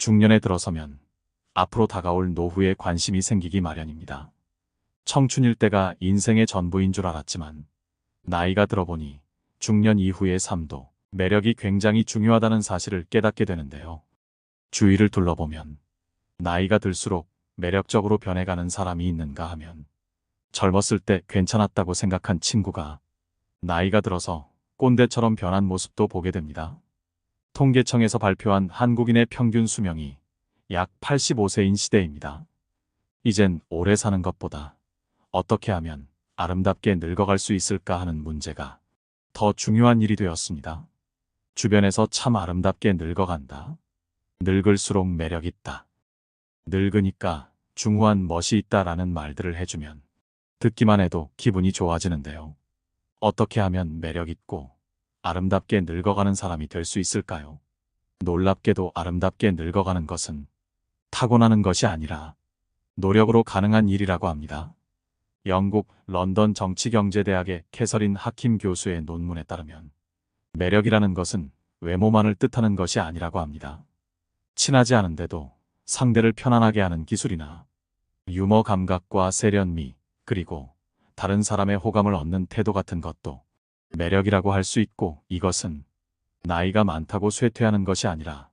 중년에 들어서면 앞으로 다가올 노후에 관심이 생기기 마련입니다. 청춘일 때가 인생의 전부인 줄 알았지만 나이가 들어보니 중년 이후의 삶도 매력이 굉장히 중요하다는 사실을 깨닫게 되는데요. 주위를 둘러보면 나이가 들수록 매력적으로 변해가는 사람이 있는가 하면 젊었을 때 괜찮았다고 생각한 친구가 나이가 들어서 꼰대처럼 변한 모습도 보게 됩니다. 통계청에서 발표한 한국인의 평균 수명이 약 85세인 시대입니다. 이젠 오래 사는 것보다 어떻게 하면 아름답게 늙어갈 수 있을까 하는 문제가 더 중요한 일이 되었습니다. 주변에서 참 아름답게 늙어간다. 늙을수록 매력 있다. 늙으니까 중후한 멋이 있다라는 말들을 해주면 듣기만 해도 기분이 좋아지는데요. 어떻게 하면 매력 있고 아름답게 늙어가는 사람이 될 수 있을까요? 놀랍게도 아름답게 늙어가는 것은 타고나는 것이 아니라 노력으로 가능한 일이라고 합니다. 영국 런던 정치경제대학의 캐서린 하킴 교수의 논문에 따르면 매력이라는 것은 외모만을 뜻하는 것이 아니라고 합니다. 친하지 않은데도 상대를 편안하게 하는 기술이나 유머 감각과 세련미, 그리고 다른 사람의 호감을 얻는 태도 같은 것도 매력이라고 할 수 있고 이것은 나이가 많다고 쇠퇴하는 것이 아니라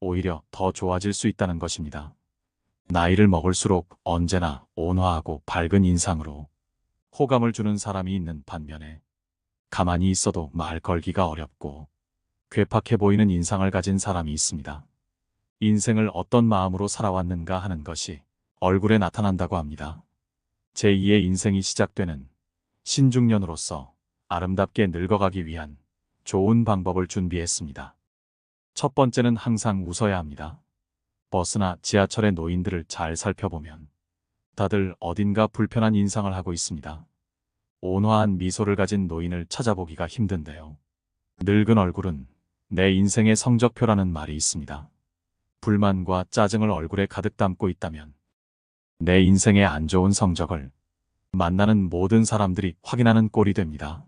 오히려 더 좋아질 수 있다는 것입니다. 나이를 먹을수록 언제나 온화하고 밝은 인상으로 호감을 주는 사람이 있는 반면에 가만히 있어도 말 걸기가 어렵고 괴팍해 보이는 인상을 가진 사람이 있습니다. 인생을 어떤 마음으로 살아왔는가 하는 것이 얼굴에 나타난다고 합니다. 제2의 인생이 시작되는 신중년으로서 아름답게 늙어가기 위한 좋은 방법을 준비했습니다. 첫 번째는 항상 웃어야 합니다. 버스나 지하철의 노인들을 잘 살펴보면 다들 어딘가 불편한 인상을 하고 있습니다. 온화한 미소를 가진 노인을 찾아보기가 힘든데요. 늙은 얼굴은 내 인생의 성적표라는 말이 있습니다. 불만과 짜증을 얼굴에 가득 담고 있다면 내 인생의 안 좋은 성적을 만나는 모든 사람들이 확인하는 꼴이 됩니다.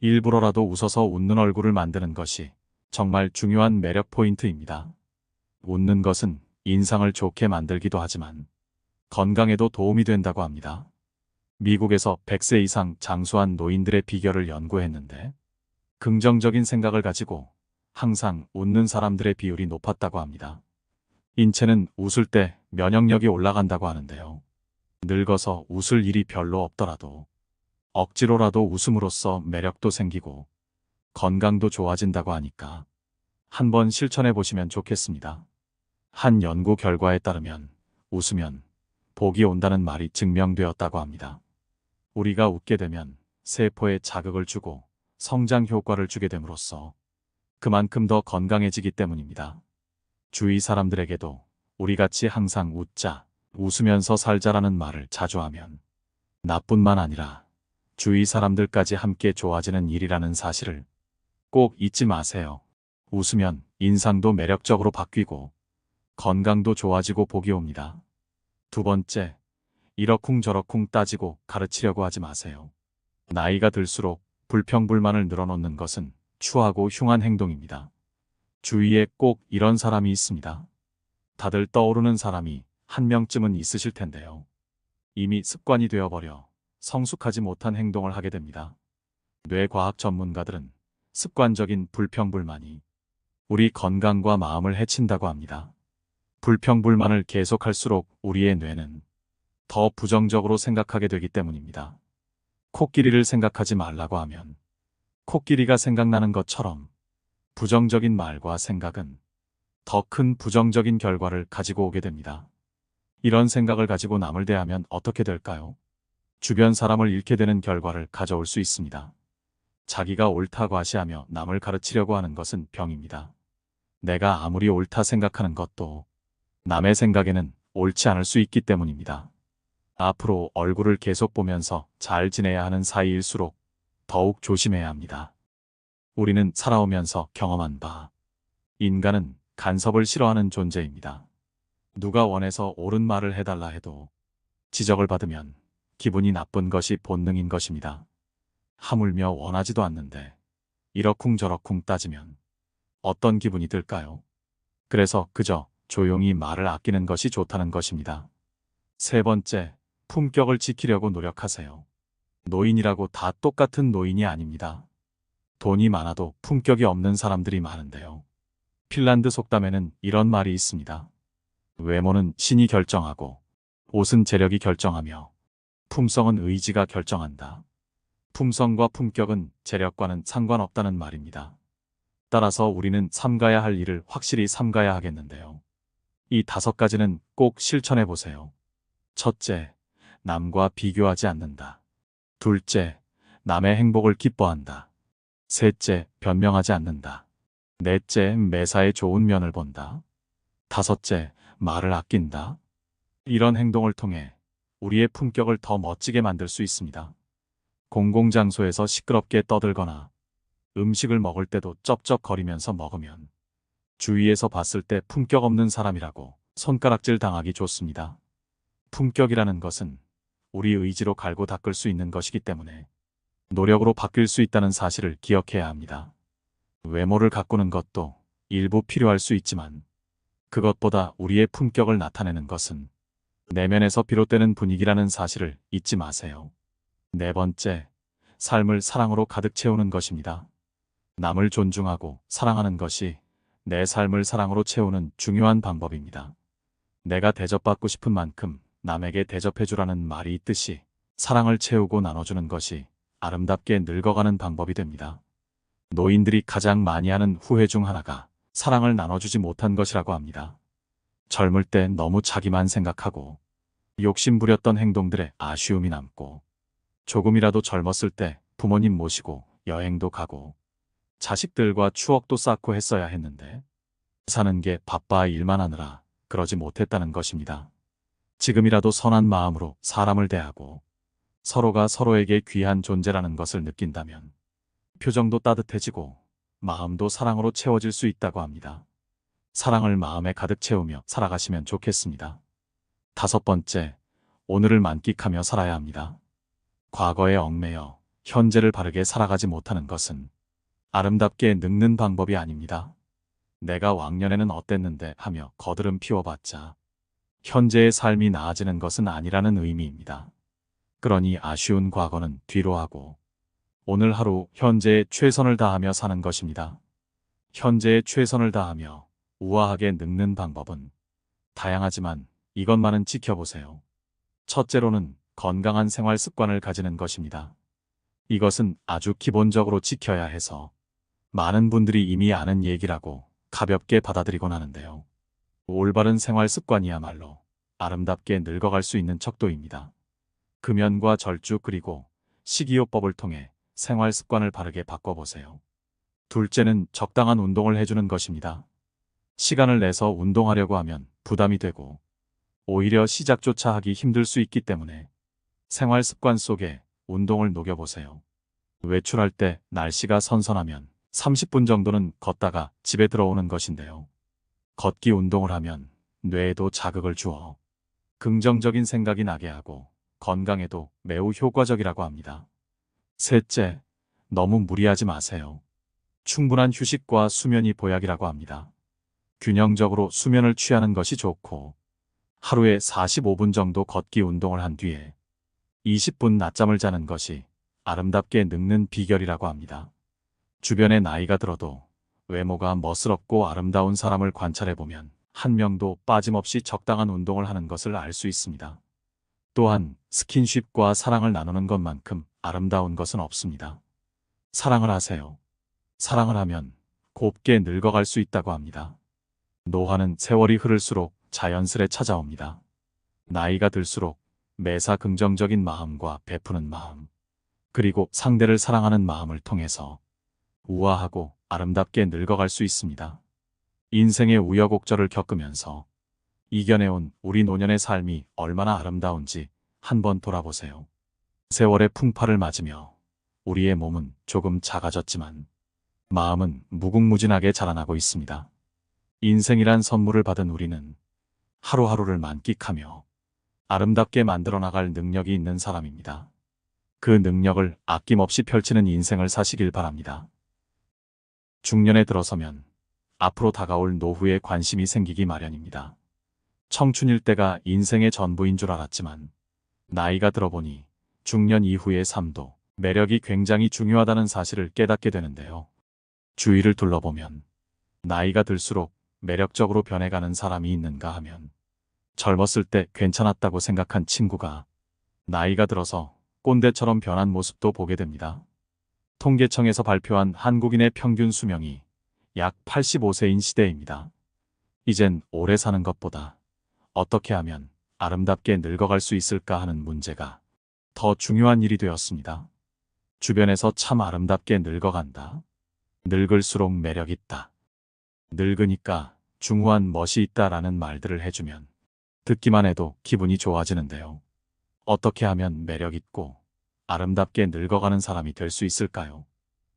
일부러라도 웃어서 웃는 얼굴을 만드는 것이 정말 중요한 매력 포인트입니다. 웃는 것은 인상을 좋게 만들기도 하지만 건강에도 도움이 된다고 합니다. 미국에서 100세 이상 장수한 노인들의 비결을 연구했는데 긍정적인 생각을 가지고 항상 웃는 사람들의 비율이 높았다고 합니다. 인체는 웃을 때 면역력이 올라간다고 하는데요. 늙어서 웃을 일이 별로 없더라도 억지로라도 웃음으로써 매력도 생기고 건강도 좋아진다고 하니까 한번 실천해 보시면 좋겠습니다. 한 연구 결과에 따르면 웃으면 복이 온다는 말이 증명되었다고 합니다. 우리가 웃게 되면 세포에 자극을 주고 성장 효과를 주게 됨으로써 그만큼 더 건강해지기 때문입니다. 주위 사람들에게도 우리같이 항상 웃자, 웃으면서 살자라는 말을 자주 하면 나뿐만 아니라 주위 사람들까지 함께 좋아지는 일이라는 사실을 꼭 잊지 마세요. 웃으면 인상도 매력적으로 바뀌고 건강도 좋아지고 복이 옵니다. 두 번째, 이러쿵저러쿵 따지고 가르치려고 하지 마세요. 나이가 들수록 불평불만을 늘어놓는 것은 추하고 흉한 행동입니다. 주위에 꼭 이런 사람이 있습니다. 다들 떠오르는 사람이 한 명쯤은 있으실 텐데요. 이미 습관이 되어버려 성숙하지 못한 행동을 하게 됩니다. 뇌과학 전문가들은 습관적인 불평불만이 우리 건강과 마음을 해친다고 합니다. 불평불만을 계속할수록 우리의 뇌는 더 부정적으로 생각하게 되기 때문입니다. 코끼리를 생각하지 말라고 하면 코끼리가 생각나는 것처럼 부정적인 말과 생각은 더 큰 부정적인 결과를 가지고 오게 됩니다. 이런 생각을 가지고 남을 대하면 어떻게 될까요? 주변 사람을 잃게 되는 결과를 가져올 수 있습니다. 자기가 옳다 과시하며 남을 가르치려고 하는 것은 병입니다. 내가 아무리 옳다 생각하는 것도 남의 생각에는 옳지 않을 수 있기 때문입니다. 앞으로 얼굴을 계속 보면서 잘 지내야 하는 사이일수록 더욱 조심해야 합니다. 우리는 살아오면서 경험한 바, 인간은 간섭을 싫어하는 존재입니다. 누가 원해서 옳은 말을 해달라 해도 지적을 받으면 기분이 나쁜 것이 본능인 것입니다. 하물며 원하지도 않는데 이러쿵저러쿵 따지면 어떤 기분이 들까요? 그래서 그저 조용히 말을 아끼는 것이 좋다는 것입니다. 세 번째, 품격을 지키려고 노력하세요. 노인이라고 다 똑같은 노인이 아닙니다. 돈이 많아도 품격이 없는 사람들이 많은데요. 핀란드 속담에는 이런 말이 있습니다. 외모는 신이 결정하고 옷은 재력이 결정하며 품성은 의지가 결정한다. 품성과 품격은 재력과는 상관없다는 말입니다. 따라서 우리는 삼가야 할 일을 확실히 삼가야 하겠는데요. 이 다섯 가지는 꼭 실천해 보세요. 첫째, 남과 비교하지 않는다. 둘째, 남의 행복을 기뻐한다. 셋째, 변명하지 않는다. 넷째, 매사에 좋은 면을 본다. 다섯째, 말을 아낀다. 이런 행동을 통해 우리의 품격을 더 멋지게 만들 수 있습니다. 공공장소에서 시끄럽게 떠들거나 음식을 먹을 때도 쩝쩝거리면서 먹으면 주위에서 봤을 때 품격 없는 사람이라고 손가락질 당하기 좋습니다. 품격이라는 것은 우리 의지로 갈고 닦을 수 있는 것이기 때문에 노력으로 바뀔 수 있다는 사실을 기억해야 합니다. 외모를 가꾸는 것도 일부 필요할 수 있지만 그것보다 우리의 품격을 나타내는 것은 내면에서 비롯되는 분위기라는 사실을 잊지 마세요. 네 번째, 삶을 사랑으로 가득 채우는 것입니다. 남을 존중하고 사랑하는 것이 내 삶을 사랑으로 채우는 중요한 방법입니다. 내가 대접받고 싶은 만큼 남에게 대접해주라는 말이 있듯이 사랑을 채우고 나눠주는 것이 아름답게 늙어가는 방법이 됩니다. 노인들이 가장 많이 하는 후회 중 하나가 사랑을 나눠주지 못한 것이라고 합니다. 젊을 때 너무 자기만 생각하고 욕심 부렸던 행동들에 아쉬움이 남고 조금이라도 젊었을 때 부모님 모시고 여행도 가고 자식들과 추억도 쌓고 했어야 했는데 사는 게 바빠 일만 하느라 그러지 못했다는 것입니다. 지금이라도 선한 마음으로 사람을 대하고 서로가 서로에게 귀한 존재라는 것을 느낀다면 표정도 따뜻해지고 마음도 사랑으로 채워질 수 있다고 합니다. 사랑을 마음에 가득 채우며 살아가시면 좋겠습니다. 다섯 번째, 오늘을 만끽하며 살아야 합니다. 과거에 얽매여 현재를 바르게 살아가지 못하는 것은 아름답게 늙는 방법이 아닙니다. 내가 왕년에는 어땠는데 하며 거드름 피워봤자 현재의 삶이 나아지는 것은 아니라는 의미입니다. 그러니 아쉬운 과거는 뒤로 하고 오늘 하루 현재에 최선을 다하며 사는 것입니다. 현재에 최선을 다하며 우아하게 늙는 방법은 다양하지만 이것만은 지켜보세요. 첫째로는 건강한 생활 습관을 가지는 것입니다. 이것은 아주 기본적으로 지켜야 해서 많은 분들이 이미 아는 얘기라고 가볍게 받아들이곤 하는데요. 올바른 생활 습관이야말로 아름답게 늙어갈 수 있는 척도입니다. 금연과 절주 그리고 식이요법을 통해 생활 습관을 바르게 바꿔보세요. 둘째는 적당한 운동을 해주는 것입니다. 시간을 내서 운동하려고 하면 부담이 되고 오히려 시작조차 하기 힘들 수 있기 때문에 생활 습관 속에 운동을 녹여보세요. 외출할 때 날씨가 선선하면 30분 정도는 걷다가 집에 들어오는 것인데요. 걷기 운동을 하면 뇌에도 자극을 주어 긍정적인 생각이 나게 하고 건강에도 매우 효과적이라고 합니다. 셋째, 너무 무리하지 마세요. 충분한 휴식과 수면이 보약이라고 합니다. 균형적으로 수면을 취하는 것이 좋고 하루에 45분 정도 걷기 운동을 한 뒤에 20분 낮잠을 자는 것이 아름답게 늙는 비결이라고 합니다. 주변에 나이가 들어도 외모가 멋스럽고 아름다운 사람을 관찰해보면 한 명도 빠짐없이 적당한 운동을 하는 것을 알 수 있습니다. 또한 스킨십과 사랑을 나누는 것만큼 아름다운 것은 없습니다. 사랑을 하세요. 사랑을 하면 곱게 늙어갈 수 있다고 합니다. 노화는 세월이 흐를수록 자연스레 찾아옵니다. 나이가 들수록 매사 긍정적인 마음과 베푸는 마음, 그리고 상대를 사랑하는 마음을 통해서 우아하고 아름답게 늙어갈 수 있습니다. 인생의 우여곡절을 겪으면서 이겨내온 우리 노년의 삶이 얼마나 아름다운지 한번 돌아보세요. 세월의 풍파를 맞으며 우리의 몸은 조금 작아졌지만 마음은 무궁무진하게 자라나고 있습니다. 인생이란 선물을 받은 우리는 하루하루를 만끽하며 아름답게 만들어 나갈 능력이 있는 사람입니다. 그 능력을 아낌없이 펼치는 인생을 사시길 바랍니다. 중년에 들어서면 앞으로 다가올 노후에 관심이 생기기 마련입니다. 청춘일 때가 인생의 전부인 줄 알았지만 나이가 들어보니 중년 이후의 삶도 매력이 굉장히 중요하다는 사실을 깨닫게 되는데요. 주위를 둘러보면 나이가 들수록 매력적으로 변해가는 사람이 있는가 하면 젊었을 때 괜찮았다고 생각한 친구가 나이가 들어서 꼰대처럼 변한 모습도 보게 됩니다. 통계청에서 발표한 한국인의 평균 수명이 약 85세인 시대입니다. 이젠 오래 사는 것보다 어떻게 하면 아름답게 늙어갈 수 있을까 하는 문제가 더 중요한 일이 되었습니다. 주변에서 참 아름답게 늙어간다. 늙을수록 매력 있다. 늙으니까 중후한 멋이 있다라는 말들을 해주면 듣기만 해도 기분이 좋아지는데요. 어떻게 하면 매력 있고 아름답게 늙어가는 사람이 될 수 있을까요?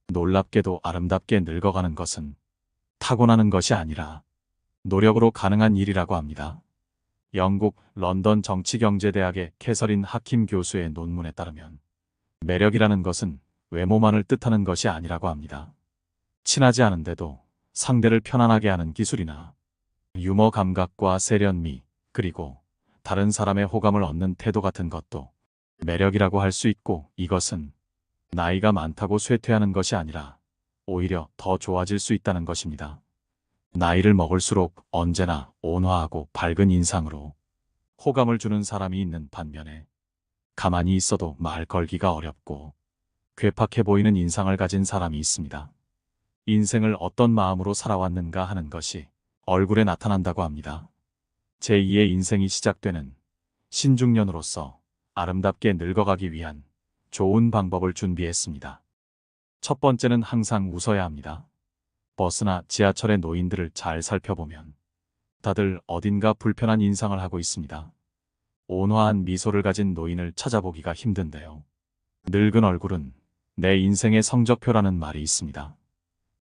놀랍게도 아름답게 늙어가는 것은 타고나는 것이 아니라 노력으로 가능한 일이라고 합니다. 영국 런던 정치경제대학의 캐서린 하킴 교수의 논문에 따르면 매력이라는 것은 외모만을 뜻하는 것이 아니라고 합니다. 친하지 않은데도 상대를 편안하게 하는 기술이나 유머 감각과 세련미, 그리고 다른 사람의 호감을 얻는 태도 같은 것도 매력이라고 할 수 있고 이것은 나이가 많다고 쇠퇴하는 것이 아니라 오히려 더 좋아질 수 있다는 것입니다. 나이를 먹을수록 언제나 온화하고 밝은 인상으로 호감을 주는 사람이 있는 반면에 가만히 있어도 말 걸기가 어렵고 괴팍해 보이는 인상을 가진 사람이 있습니다. 인생을 어떤 마음으로 살아왔는가 하는 것이 얼굴에 나타난다고 합니다. 제2의 인생이 시작되는 신중년으로서 아름답게 늙어가기 위한 좋은 방법을 준비했습니다. 첫 번째는 항상 웃어야 합니다. 버스나 지하철의 노인들을 잘 살펴보면 다들 어딘가 불편한 인상을 하고 있습니다. 온화한 미소를 가진 노인을 찾아보기가 힘든데요. 늙은 얼굴은 내 인생의 성적표라는 말이 있습니다.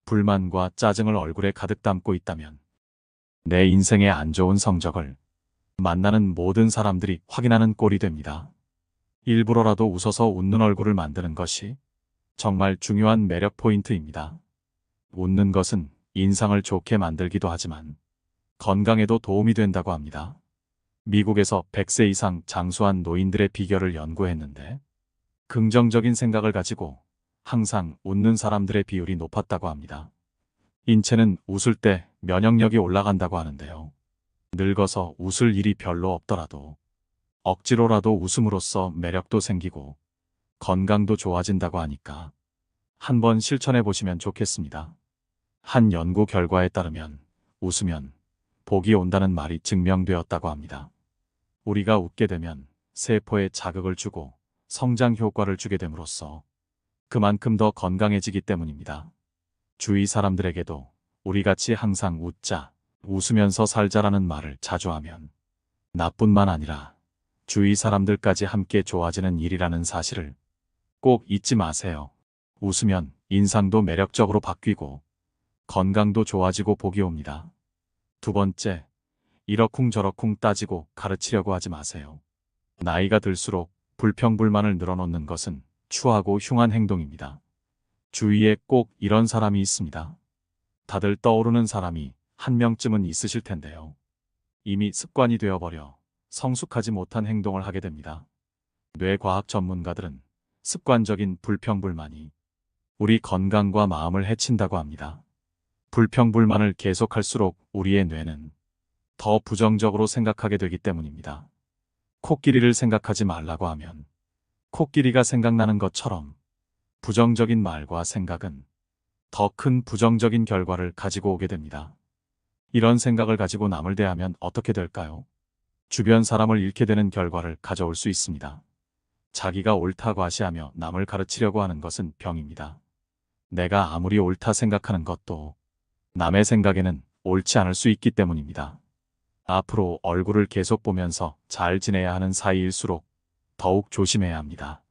불만과 짜증을 얼굴에 가득 담고 있다면 내 인생의 안 좋은 성적을 만나는 모든 사람들이 확인하는 꼴이 됩니다. 일부러라도 웃어서 웃는 얼굴을 만드는 것이 정말 중요한 매력 포인트입니다. 웃는 것은 인상을 좋게 만들기도 하지만 건강에도 도움이 된다고 합니다. 미국에서 100세 이상 장수한 노인들의 비결을 연구했는데 긍정적인 생각을 가지고 항상 웃는 사람들의 비율이 높았다고 합니다. 인체는 웃을 때 면역력이 올라간다고 하는데요. 늙어서 웃을 일이 별로 없더라도 억지로라도 웃음으로써 매력도 생기고 건강도 좋아진다고 하니까 한번 실천해 보시면 좋겠습니다. 한 연구 결과에 따르면 웃으면 복이 온다는 말이 증명되었다고 합니다. 우리가 웃게 되면 세포에 자극을 주고 성장 효과를 주게 됨으로써 그만큼 더 건강해지기 때문입니다. 주위 사람들에게도 우리같이 항상 웃자, 웃으면서 살자라는 말을 자주 하면 나뿐만 아니라 주위 사람들까지 함께 좋아지는 일이라는 사실을 꼭 잊지 마세요. 웃으면 인상도 매력적으로 바뀌고 건강도 좋아지고 복이 옵니다. 두 번째, 이러쿵저러쿵 따지고 가르치려고 하지 마세요. 나이가 들수록 불평불만을 늘어놓는 것은 추하고 흉한 행동입니다. 주위에 꼭 이런 사람이 있습니다. 다들 떠오르는 사람이 한 명쯤은 있으실 텐데요. 이미 습관이 되어버려 성숙하지 못한 행동을 하게 됩니다. 뇌과학 전문가들은 습관적인 불평불만이 우리 건강과 마음을 해친다고 합니다. 불평불만을 계속할수록 우리의 뇌는 더 부정적으로 생각하게 되기 때문입니다. 코끼리를 생각하지 말라고 하면 코끼리가 생각나는 것처럼 부정적인 말과 생각은 더 큰 부정적인 결과를 가지고 오게 됩니다. 이런 생각을 가지고 남을 대하면 어떻게 될까요? 주변 사람을 잃게 되는 결과를 가져올 수 있습니다. 자기가 옳다 과시하며 남을 가르치려고 하는 것은 병입니다. 내가 아무리 옳다 생각하는 것도 남의 생각에는 옳지 않을 수 있기 때문입니다. 앞으로 얼굴을 계속 보면서 잘 지내야 하는 사이일수록 더욱 조심해야 합니다.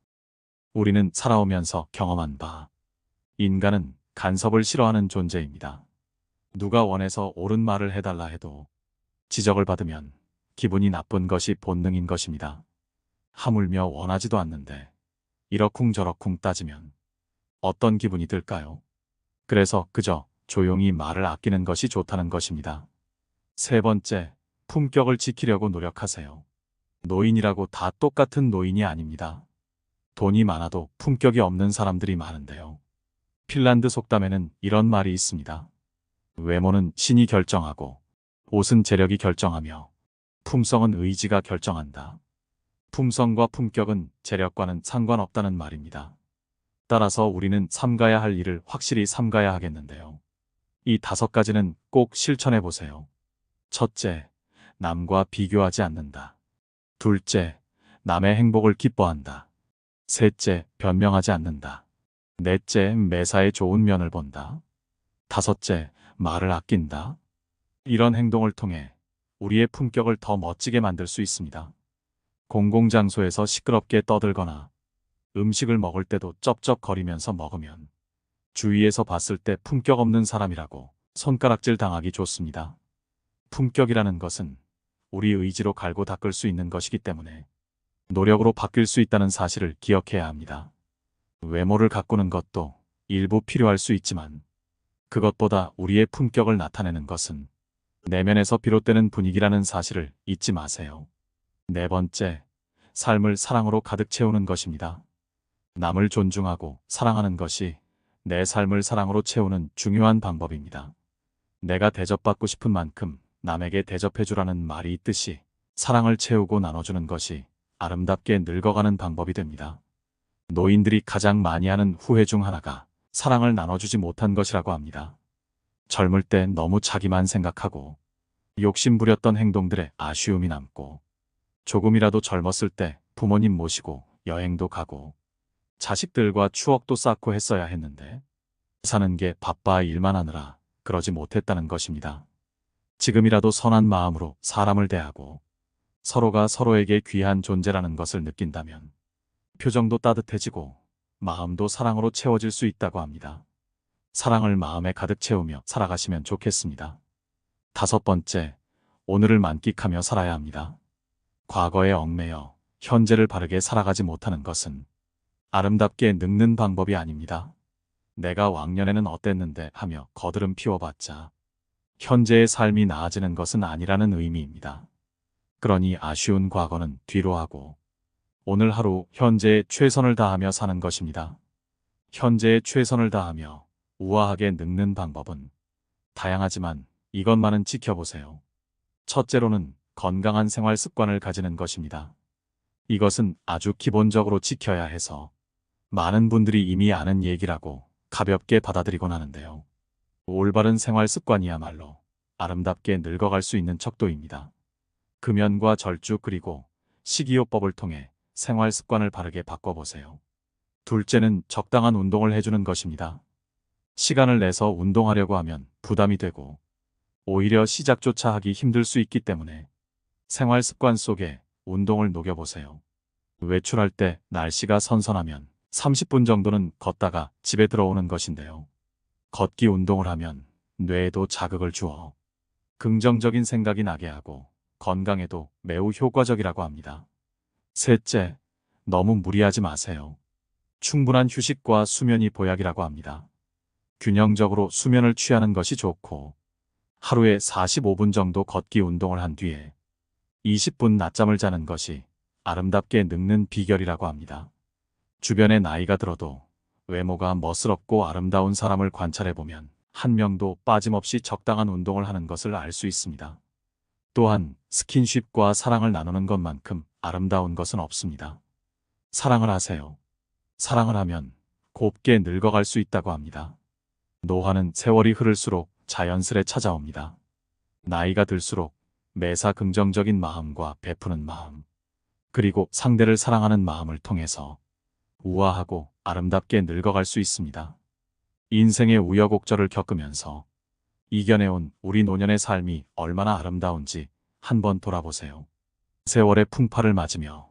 우리는 살아오면서 경험한 바, 인간은 간섭을 싫어하는 존재입니다. 누가 원해서 옳은 말을 해달라 해도 지적을 받으면 기분이 나쁜 것이 본능인 것입니다. 하물며 원하지도 않는데 이러쿵저러쿵 따지면 어떤 기분이 들까요? 그래서 그저 조용히 말을 아끼는 것이 좋다는 것입니다. 세 번째, 품격을 지키려고 노력하세요. 노인이라고 다 똑같은 노인이 아닙니다. 돈이 많아도 품격이 없는 사람들이 많은데요. 핀란드 속담에는 이런 말이 있습니다. 외모는 신이 결정하고 옷은 재력이 결정하며 품성은 의지가 결정한다. 품성과 품격은 재력과는 상관없다는 말입니다. 따라서 우리는 삼가야 할 일을 확실히 삼가야 하겠는데요. 이 다섯 가지는 꼭 실천해 보세요. 첫째, 남과 비교하지 않는다. 둘째, 남의 행복을 기뻐한다. 셋째, 변명하지 않는다. 넷째, 매사에 좋은 면을 본다. 다섯째, 말을 아낀다. 이런 행동을 통해 우리의 품격을 더 멋지게 만들 수 있습니다. 공공장소에서 시끄럽게 떠들거나 음식을 먹을 때도 쩝쩝거리면서 먹으면 주위에서 봤을 때 품격 없는 사람이라고 손가락질 당하기 좋습니다. 품격이라는 것은 우리 의지로 갈고 닦을 수 있는 것이기 때문에 노력으로 바뀔 수 있다는 사실을 기억해야 합니다. 외모를 가꾸는 것도 일부 필요할 수 있지만 그것보다 우리의 품격을 나타내는 것은 내면에서 비롯되는 분위기라는 사실을 잊지 마세요. 네 번째, 삶을 사랑으로 가득 채우는 것입니다. 남을 존중하고 사랑하는 것이 내 삶을 사랑으로 채우는 중요한 방법입니다. 내가 대접받고 싶은 만큼 남에게 대접해주라는 말이 있듯이 사랑을 채우고 나눠주는 것이 아름답게 늙어가는 방법이 됩니다. 노인들이 가장 많이 하는 후회 중 하나가 사랑을 나눠주지 못한 것이라고 합니다. 젊을 때 너무 자기만 생각하고 욕심부렸던 행동들에 아쉬움이 남고 조금이라도 젊었을 때 부모님 모시고 여행도 가고 자식들과 추억도 쌓고 했어야 했는데 사는 게 바빠 일만 하느라 그러지 못했다는 것입니다. 지금이라도 선한 마음으로 사람을 대하고 서로가 서로에게 귀한 존재라는 것을 느낀다면 표정도 따뜻해지고 마음도 사랑으로 채워질 수 있다고 합니다. 사랑을 마음에 가득 채우며 살아가시면 좋겠습니다. 다섯 번째, 오늘을 만끽하며 살아야 합니다. 과거에 얽매여 현재를 바르게 살아가지 못하는 것은 아름답게 늙는 방법이 아닙니다. 내가 왕년에는 어땠는데 하며 거드름 피워봤자 현재의 삶이 나아지는 것은 아니라는 의미입니다. 그러니 아쉬운 과거는 뒤로 하고 오늘 하루 현재에 최선을 다하며 사는 것입니다. 현재에 최선을 다하며 우아하게 늙는 방법은 다양하지만 이것만은 지켜보세요. 첫째로는 건강한 생활 습관을 가지는 것입니다. 이것은 아주 기본적으로 지켜야 해서 많은 분들이 이미 아는 얘기라고 가볍게 받아들이곤 하는데요. 올바른 생활 습관이야말로 아름답게 늙어갈 수 있는 척도입니다. 금연과 절주 그리고 식이요법을 통해 생활 습관을 바르게 바꿔보세요. 둘째는 적당한 운동을 해주는 것입니다. 시간을 내서 운동하려고 하면 부담이 되고 오히려 시작조차 하기 힘들 수 있기 때문에 생활 습관 속에 운동을 녹여보세요. 외출할 때 날씨가 선선하면 30분 정도는 걷다가 집에 들어오는 것인데요. 걷기 운동을 하면 뇌에도 자극을 주어 긍정적인 생각이 나게 하고 건강에도 매우 효과적이라고 합니다. 셋째, 너무 무리하지 마세요. 충분한 휴식과 수면이 보약이라고 합니다. 균형적으로 수면을 취하는 것이 좋고 하루에 45분 정도 걷기 운동을 한 뒤에 20분 낮잠을 자는 것이 아름답게 늙는 비결이라고 합니다. 주변에 나이가 들어도 외모가 멋스럽고 아름다운 사람을 관찰해보면 한 명도 빠짐없이 적당한 운동을 하는 것을 알 수 있습니다. 또한 스킨십과 사랑을 나누는 것만큼 아름다운 것은 없습니다. 사랑을 하세요. 사랑을 하면 곱게 늙어갈 수 있다고 합니다. 노화는 세월이 흐를수록 자연스레 찾아옵니다. 나이가 들수록 매사 긍정적인 마음과 베푸는 마음, 그리고 상대를 사랑하는 마음을 통해서 우아하고 아름답게 늙어갈 수 있습니다. 인생의 우여곡절을 겪으면서 이겨내온 우리 노년의 삶이 얼마나 아름다운지 한번 돌아보세요. 세월의 풍파를 맞으며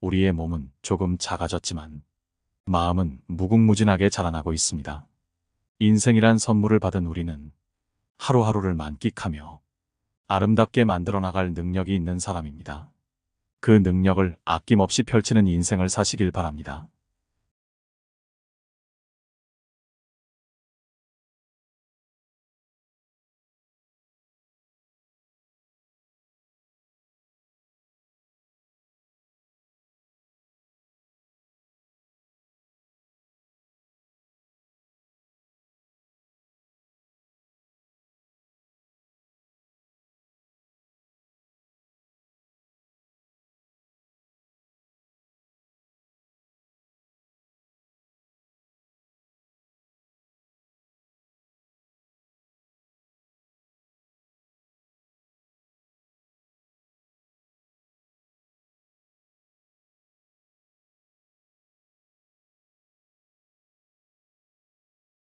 우리의 몸은 조금 작아졌지만 마음은 무궁무진하게 자라나고 있습니다. 인생이란 선물을 받은 우리는 하루하루를 만끽하며 아름답게 만들어 나갈 능력이 있는 사람입니다. 그 능력을 아낌없이 펼치는 인생을 사시길 바랍니다.